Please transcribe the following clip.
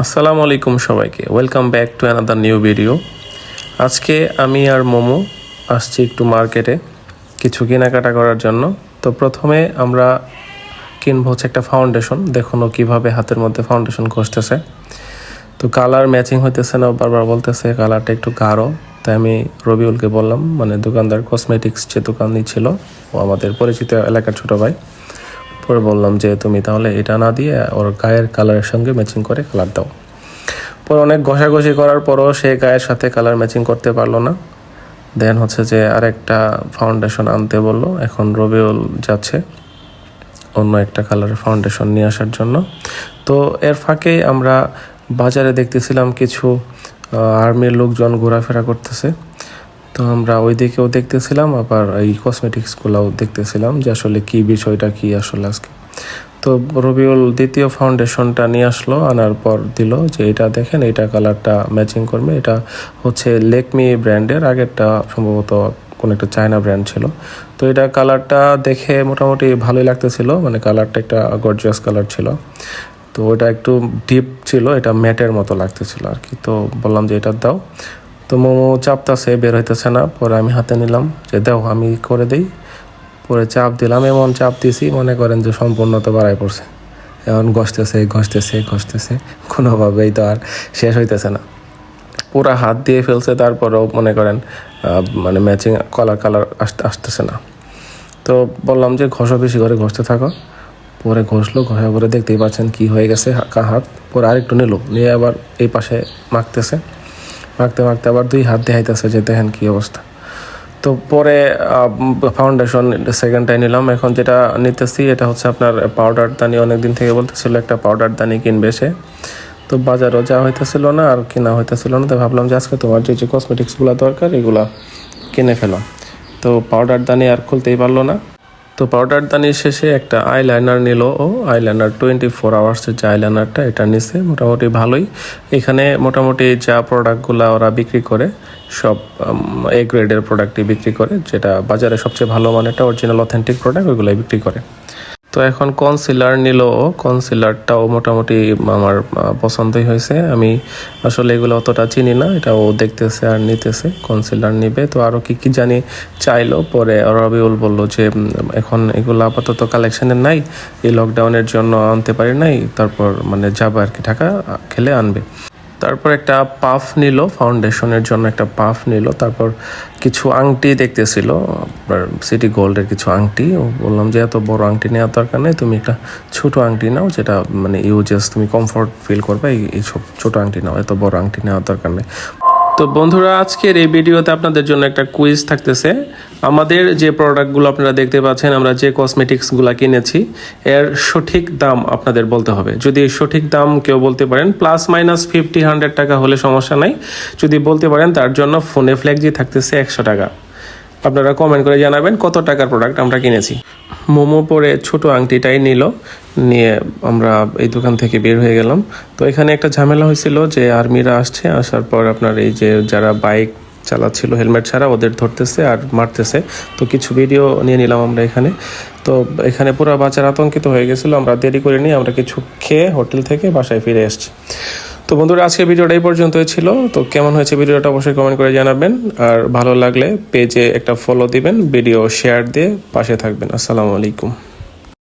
আসসালামু আলাইকুম সবাইকে। Welcome back to another new video আজকে আমি আর মোমো আসছি একটু মার্কেটে কিছু কেনাকাটা করার জন্য। তো প্রথমে আমরা কিনবো হচ্ছে একটা ফাউন্ডেশন দেখুন ও কীভাবে হাতের মধ্যে ফাউন্ডেশন ঘষতেছে তো কালার ম্যাচিং হইতেছে না, বারবার বলতেছে কালারটা একটু গাঢ়। তাই আমি রবিউলকে বললাম মানে দোকানদার কসমেটিক্স যে দোকানই ছিল, ও আমাদের পরিচিত এলাকার ছোটো ভাই। পরে বললাম যে তুমি তাহলে এটা না দিয়ে ওর গায়ের কালারের সঙ্গে ম্যাচিং করে কালার দাও। পরে অনেক ঘষাঘষি করার পরও সে গায়ের সাথে কালার ম্যাচিং করতে পারল না। দেন হচ্ছে যে আরেকটা ফাউন্ডেশন আনতে বলল। এখন রবিউল যাচ্ছে অন্য একটা কালারের ফাউন্ডেশন নিয়ে আসার জন্য। তো এর ফাঁকেই আমরা বাজারে দেখতেছিলাম কিছু আর্মির লোকজন ঘোরাফেরা করতেছে। তো আমরা ওই দিকেও দেখতেছিলাম, আবার এই কসমেটিক্সগুলোও দেখতেছিলাম যে আসলে কি বিষয়টা, কি আসলে আজকে। তো রবিউল দ্বিতীয় ফাউন্ডেশনটা নিয়ে আসলো, আনার পর দিল যে এটা দেখেন, এটা কালারটা ম্যাচিং করবে। এটা হচ্ছে লেকমি ব্র্যান্ডের আগেরটা সম্ভবত কোনো একটা চায়না ব্র্যান্ড ছিল। তো এটা কালারটা দেখে মোটামুটি ভালোই লাগতেছিল মানে কালারটা একটা গর্জিয়াস কালার ছিল। তো ওটা একটু ডিপ ছিল, এটা ম্যাটের মতো লাগতেছিল আর কি। তো বললাম যে এটা দাও। তো মোমো চাপতাছে বের হইতেছে না, পরে আমি হাতে নিলাম। যে দাও, আমি করে দেই। পরে চাপ দিলাম, এমন চাপ দিছি, মনে করেন যে সম্পূর্ণতা বাড়ায় পড়ছে। এমন ঘষতেছে ঘষতেছে ঘষতেছে, কোনোভাবেই তো আর শেষ হইতেছে না। পুরা হাত দিয়ে ফেলছে, তারপরেও মনে করেন মানে ম্যাচিং কালার কালার আসতে আসতেছে না। তো বললাম যে ঘষো বেশি করে, ঘষতে থাকো। পরে ঘষলো, ঘষার পরে দেখতেই পাচ্ছেন কি হয়ে গেছে হাত। পরে আরেকটু নিল, নিয়ে আবার এই পাশে মাখতেছে। মাখতে মাখতে আবার দুই হাত দেখাইতেছে যে দেখেন কি অবস্থা। তো পরে ফাউন্ডেশন সেকেন্ডটাই নিলাম। এখন যেটা নিতেছি, এটা হচ্ছে আপনার পাউডার দানি। অনেক দিন থেকে বলতেছিল একটা পাউডার দানি কিনবে সে। তো বাজারও যাওয়া হইতেছিল না, আর কেনা হইতেছিল না। তো ভাবলাম যে আজকে তোমার যে যে কসমেটিক্সগুলো দরকার, এগুলা কিনে ফেলাম। তো পাউডার দানি আর খুলতেই পারল না। তো পাউডার দানির শেষে একটা আইলাইনার নিল ও আইলাইনার টোয়েন্টি ফোর আওয়ার্সের যে আইলাইনারটা এটা নিছে, মোটামুটি ভালোই। এখানে মোটামুটি যা প্রোডাক্টগুলো ওরা বিক্রি করে, সব এ গ্রেডের প্রোডাক্টই বিক্রি করে, যেটা বাজারে সবচেয়ে ভালো মানে একটা অরিজিনাল অথেন্টিক প্রোডাক্ট ওইগুলোই বিক্রি করে। তো এখন কনসিলার নিল। কনসিলারটাও মোটামুটি আমার পছন্দই হয়েছে। আমি আসলে এগুলো অতটা চিনি না এটা ও দেখতেছে আর নিতেছে কনসিলার নিবে। তো আরও কি কি জানি চাইলো, পরে রবিউল বলল যে এখন এগুলো আপাতত কালেকশনের নাই, এই লকডাউনের জন্য আনতে পারি নাই, তারপর মানে যাবে আর কি, ঢাকা খেলে আনবে। তারপর একটা পাফ নিল ফাউন্ডেশনের জন্য একটা পাফ নিল, তারপর কিছু আংটি দেখতেছিল, আপনার সিটি গোল্ডের কিছু আংটি। ও বললাম যে, এত বড় আংটি নেওয়ার দরকার নেই, তুমি একটা ছোট আংটি নাও, যেটা মানে ইউজেস তুমি কমফোর্ট ফিল করবে এইসব এই সব ছোট আংটি নাও, এত বড় আংটি নেওয়ার দরকার নেই। তো বন্ধুরা, আজকের এই ভিডিওতে আপনাদের জন্য একটা কুইজ থাকতেছে। আমাদের যে প্রোডাক্টগুলো আপনারা দেখতে পাচ্ছেন, আমরা যে কসমেটিক্সগুলো কিনেছি, এর সঠিক দাম আপনাদের বলতে হবে। যদি সঠিক দাম কেউ বলতে পারেন প্লাস মাইনাস ফিফটি হান্ড্রেড টাকা হলে সমস্যা নাই। যদি বলতে পারেন, তার জন্য ফোনে ফ্ল্যাগজি থাকতেছে একশো টাকা। আপনারা কমেন্ট করে জানাবেন, কত টাকার প্রোডাক্ট আমরা কিনেছি। মোমো পরে ছোট আংটিটাই নিল। নিয়ে আমরা এই দোকান থেকে বের হয়ে গেলাম। তো এখানে একটা ঝামেলা হয়েছিল যে আর্মিরা আসছে, আসার পর আপনার এই যে যারা বাইক চালাচ্ছিল, হেলমেট ছাড়া ওদের ধরতেছে আর মারতেছে। তো কিছু ভিডিও নিয়ে নিলাম আমরা এখানে। তো এখানে পুরো বাচ্চারা আতঙ্কিত হয়ে গেছিল, আমরা দেরি করে নিয়ে আমরা কিছু খেয়ে হোটেল থেকে বাসায় ফিরে এসেছি তো বন্ধুরা, আজকের ভিডিওটা এই পর্যন্তই ছিল। তো কেমন হয়েছে ভিডিওটা অবশ্যই কমেন্ট করে জানাবেন। আর ভালো লাগলে পেজে একটা ফলো দিবেন ভিডিও শেয়ার দিয়ে পাশে থাকবেন। আসসালামু আলাইকুম।